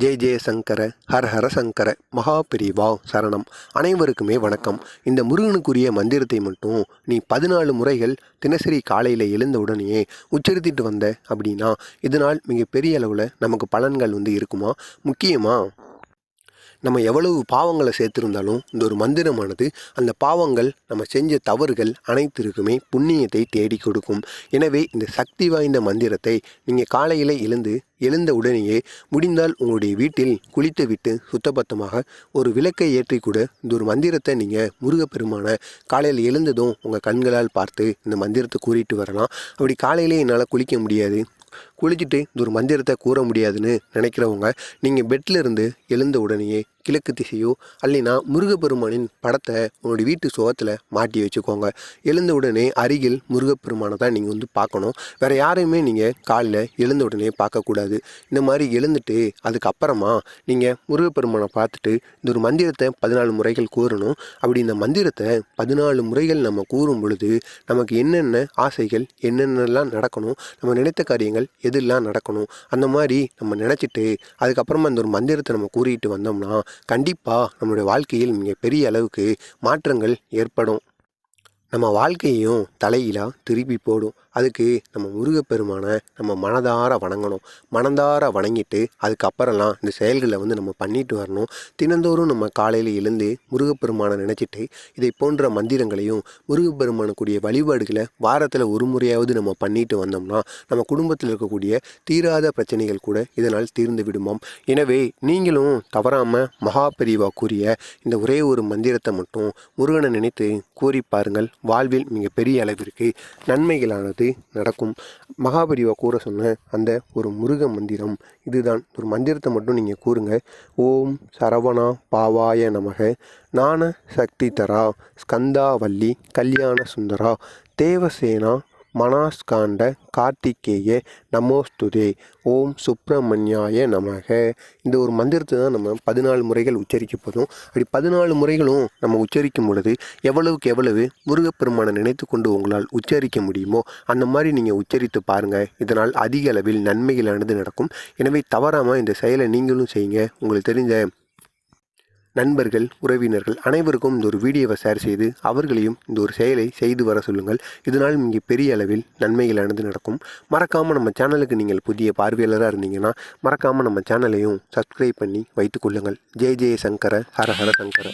ஜெய ஜெய சங்கர ஹர ஹர சங்கர மகா சரணம். அனைவருக்குமே வணக்கம். இந்த முருகனுக்குரிய மந்திரத்தை மட்டும் நீ பதினாலு முறைகள் தினசரி காலையில் எழுந்த உடனேயே உச்சரித்திட்டு வந்த அப்படின்னா இதனால் மிகப்பெரிய அளவில் நமக்கு பலன்கள் வந்து இருக்குமா? முக்கியமாக நம்ம எவ்வளவு பாவங்களை சேர்த்திருந்தாலும் இந்த ஒரு மந்திரமானது அந்த பாவங்கள் நம்ம செஞ்ச தவறுகள் அனைத்திற்குமே புண்ணியத்தை தேடி கொடுக்கும். எனவே இந்த சக்தி வாய்ந்த மந்திரத்தை நீங்கள் காலையில் எழுந்து எழுந்த உடனேயே முடிந்தால் உங்களுடைய வீட்டில் குளித்து விட்டு சுத்தபத்தமாக ஒரு விளக்கை ஏற்றி கூட இந்த ஒரு மந்திரத்தை நீங்கள் முருகப்பெருமான காலையில் எழுந்ததும் உங்கள் கண்களால் பார்த்து இந்த மந்திரத்தை கூறிட்டு வரலாம். அப்படி காலையிலே என்னால் குளிக்க முடியாது. குளிச்சுட்டு இந்த ஒரு மந்திரத்தை கூற முடியாதுன்னு நினைக்கிறவங்க நீங்கள் பெட்டில் இருந்து எழுந்த உடனேயே கிழக்கு திசையோ அல்லைனா முருகப்பெருமானின் படத்தை உங்களுடைய வீட்டு சுகத்தில் மாட்டி வச்சுக்கோங்க. எழுந்த உடனே அருகில் முருகப்பெருமானை தான் நீங்கள் வந்து பார்க்கணும். வேறு யாரையுமே நீங்கள் காலையில் எழுந்த உடனே பார்க்கக்கூடாது. இந்த மாதிரி எழுந்துட்டு அதுக்கப்புறமா நீங்கள் முருகப்பெருமானை பார்த்துட்டு இந்த ஒரு மந்திரத்தை பதினாலு முறைகள் கூறணும். அப்படி இந்த மந்திரத்தை பதினாலு முறைகள் நம்ம கூறும் பொழுது நமக்கு என்னென்ன ஆசைகள் என்னென்னலாம் நடக்கணும் நம்ம நினைத்த காரியங்கள் எதெல்லாம் நடக்கணும் அந்த மாதிரி நம்ம நினச்சிட்டு அதுக்கப்புறமா இந்த ஒரு மந்திரத்தை நம்ம கூறிட்டு வந்தோம்னா கண்டிப்பாக நம்மளுடைய வாழ்க்கையில் மிகப்பெரிய அளவுக்கு மாற்றங்கள் ஏற்படும். நம்ம வாழ்க்கையையும் தலையிலாக திருப்பி போடும். அதுக்கு நம்ம முருகப்பெருமானை நம்ம மனதார வணங்கணும். மனதார வணங்கிட்டு அதுக்கப்புறம்லாம் இந்த செயல்களை வந்து நம்ம பண்ணிட்டு வரணும். தினந்தோறும் நம்ம காலையில் எழுந்து முருகப்பெருமானை நினச்சிட்டு இதை போன்ற மந்திரங்களையும் முருகப்பெருமானுக்குரிய வழிபாடுகளை வாரத்தில் ஒரு முறையாவது நம்ம பண்ணிட்டு வந்தோம்னா நம்ம குடும்பத்தில் இருக்கக்கூடிய தீராத பிரச்சனைகள் கூட இதனால் தீர்ந்து விடுமாம். எனவே நீங்களும் தவறாமல் மகாபெரிவா கூறிய இந்த ஒரே ஒரு மந்திரத்தை மட்டும் முருகனை நினைத்து கூறி பாருங்கள். வாழ்வில் மிகப்பெரிய அளவிற்கு நன்மைகளானது நடக்கும். மகாபரிவா கூற சொன்ன அந்த ஒரு முருக மந்திரம் இதுதான். ஒரு மந்திரத்தை மட்டும் நீங்கள் கூறுங்க. ஓம் சரவணா பாவாய நமக. ஞான சக்தி தரா ஸ்கந்தாவல்லி கல்யாண சுந்தரா. தேவசேனா மனாஸ்காண்ட கார்த்திகேய நமோஸ்துதே. ஓம் சுப்பிரமணியாய நமக. இந்த ஒரு மந்திரத்தை தான் நம்ம பதினாலு முறைகள் உச்சரிக்க போதும் அப்படி பதினாலு முறைகளும் நம்ம உச்சரிக்கும் பொழுது எவ்வளவுக்கு எவ்வளவு முருகப்பெருமானை நினைத்து கொண்டு உங்களால் உச்சரிக்க முடியுமோ அந்த மாதிரி நீங்கள் உச்சரித்து பாருங்கள் இதனால் அதிக அளவில் நன்மைகளானது நடக்கும். எனவே தவறாமல் இந்த செயலை நீங்களும் செய்யுங்க. உங்களுக்கு தெரிஞ்ச நண்பர்கள் உறவினர்கள் அனைவருக்கும் இந்த ஒரு வீடியோவை ஷேர் செய்து அவர்களையும் இந்த ஒரு செயலை செய்து வர சொல்லுங்கள். இதனால் இங்கே பெரிய அளவில் நன்மைகளானது நடக்கும். மறக்காமல் நம்ம சேனலுக்கு நீங்கள் புதிய பார்வையாளராக இருந்தீங்கன்னா மறக்காமல் நம்ம சேனலையும் சப்ஸ்கிரைப் பண்ணி வைத்துக்கொள்ளுங்கள் ஜெய ஜெய சங்கர ஹர ஹர சங்கர.